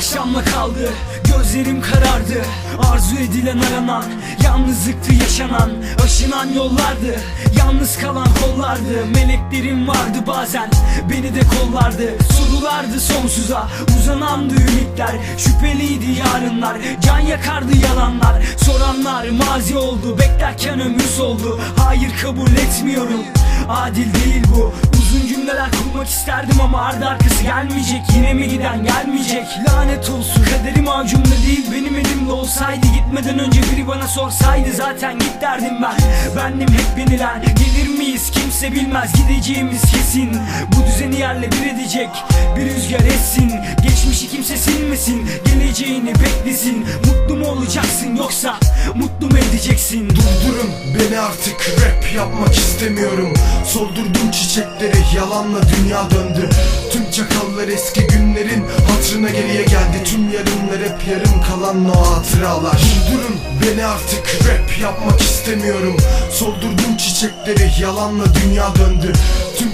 Flash. Akşamla kaldı. Gözlerim karardı. Arzu edilen aranan Yalnızlıktı yaşanan Aşınan yollardı. Yalnız kalan kollardı. Meleklerim vardı bazen Beni de kollardı. Sorulardı sonsuza Uzanandı ümitler. Şüpheliydi yarınlar Can yakardı yalanlar. Soranlar mazi oldu Beklerken ömür soldu. Hayır kabul etmiyorum. Adil değil bu. Uzun cümleler kurmak isterdim ama ardı arkası gelmeyecek. Yine mi giden gelmeyecek? Lanet olsun. Kaderim avucumda değil benim elimde olsaydı. Gitmeden önce biri bana sorsaydı zaten git derdim ben. Bendim hep yenilen gelir miyiz? Kimse bilmez Gideceğimiz kesin. Bu düzeni yerle bir edecek Bir rüzgar essin geçmişi kimse silmesin Geleceğini beklesin. Mutlu mu olacaksın yoksa mutlu mu edeceksin? Durdurun beni artık rap yapmak istemiyorum. Soldurdum çiçekleri yalanla dünya döndü. Tüm çakallar eski günlerin hatırına geriye geldi. Tüm yarınlar hep yarım kalan o hatıralar. Durdurun beni artık rap yapmak istemiyorum. Soldurdum çiçekleri yalanla dünya döndü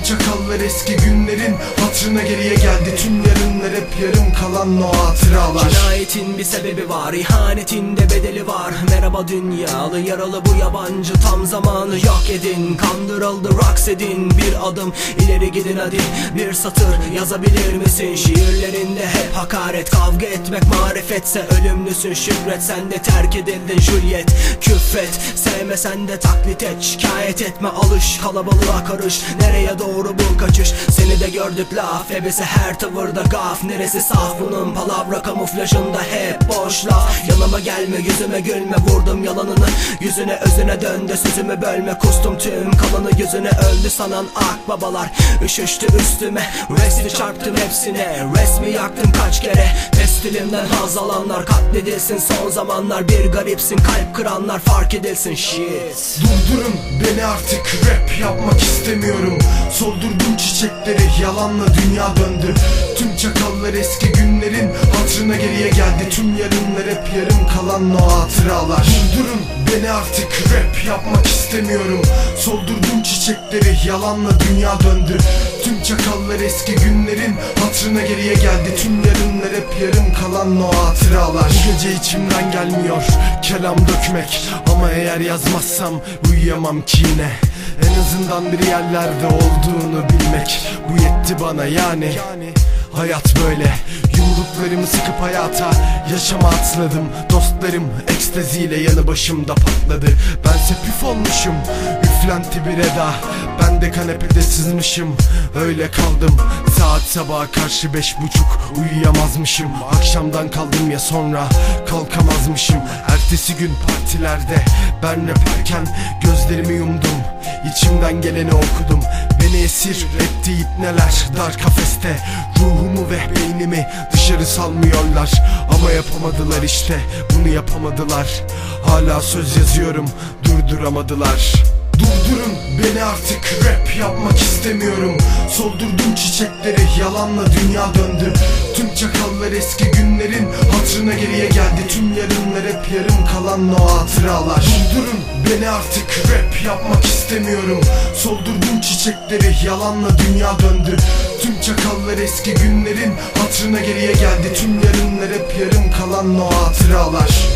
çakallar eski günlerin hatırına geriye geldi. Tüm yarınlar hep yarım kalan o hatıralar. Cinayetin bir sebebi var ihanetin de bedeli var. Merhaba dünyalı yaralı bu yabancı tam zamanı yok edin. Kandırıldı raks edin bir adım. İleri gidin hadi Bir satır yazabilir misin? Şiirlerinde hep hakaret Kavga etmek marifetse ölümlüsün. Şükret Sen de terk edildin Juliet. Küffet Sevmesen de taklit et şikayet etme alış Kalabalığa karış. Nereye doğru bu kaçış. Seni de gördük laf ebesi her tavırda gaf. Neresi saf? Bunun palavra kamuflajında hep boş laf. Yanıma gelme yüzüme gülme vurdum yalanını. Yüzüne özüne dön de sözümü bölme. Kustum tüm kalanı yüzüne öldü sanan akbabalar Üşüştü üstüme resti çarptım hepsine. Resmi yaktım kaç kere. Pestilimden haz alanlar katledilsin. Son zamanlar Bir garipsin kalp kıranlar fark edilsin. Shit. Durdurun beni artık rap yapmak istemiyorum Soldurdum çiçekleri yalanla dünya döndü. Tüm çakallar eski günlerin hatırına geriye geldi. Tüm yarınlar hep yarım kalan o hatıralar. Durdurun beni artık rap yapmak istemiyorum. Soldurdum çiçekleri yalanla dünya döndü. Tüm çakallar eski günlerin hatırına geriye geldi. Tüm yarınlar hep yarım kalan o hatıralar. Bu gece içimden gelmiyor kelam dökmek. Ama eğer yazmazsam uyuyamam ki yine En azından bir yerlerde olduğunu bilmek Bu yetti bana yani. Hayat böyle. Yumruklarımı sıkıp hayata Yaşama atladım. Dostlarım ekstaziyle yanı başımda patladı. Bense püf olmuşum. Üflenti bir eda. Ben de kanepede sızmışım. Öyle kaldım. Saat sabaha karşı beş buçuk Uyuyamazmışım. Akşamdan kaldım ya sonra Kalkamazmışım. Ertesi gün partilerde Ben raperken Gözlerimi yumdum. İçimden geleni okudum. Beni esir etti ipneler Dar kafeste Ruhumu ve beynimi dışarı salmıyorlar. Ama yapamadılar işte. Bunu yapamadılar. Hala söz yazıyorum. Durduramadılar. Durdurun beni artık. Rap yapmak istemiyorum. Soldurdum çiçekleri. Yalanla dünya döndü. Tüm çakallar eski hatırına geriye geldi Tüm yarınlar hep yarım kalan o hatıralar. Durdurun beni artık rap yapmak istemiyorum. Soldurdum çiçekleri yalanla dünya döndü. Tüm çakallar eski günlerin hatırına geriye geldi. Tüm yarınlar hep yarım kalan o hatıralar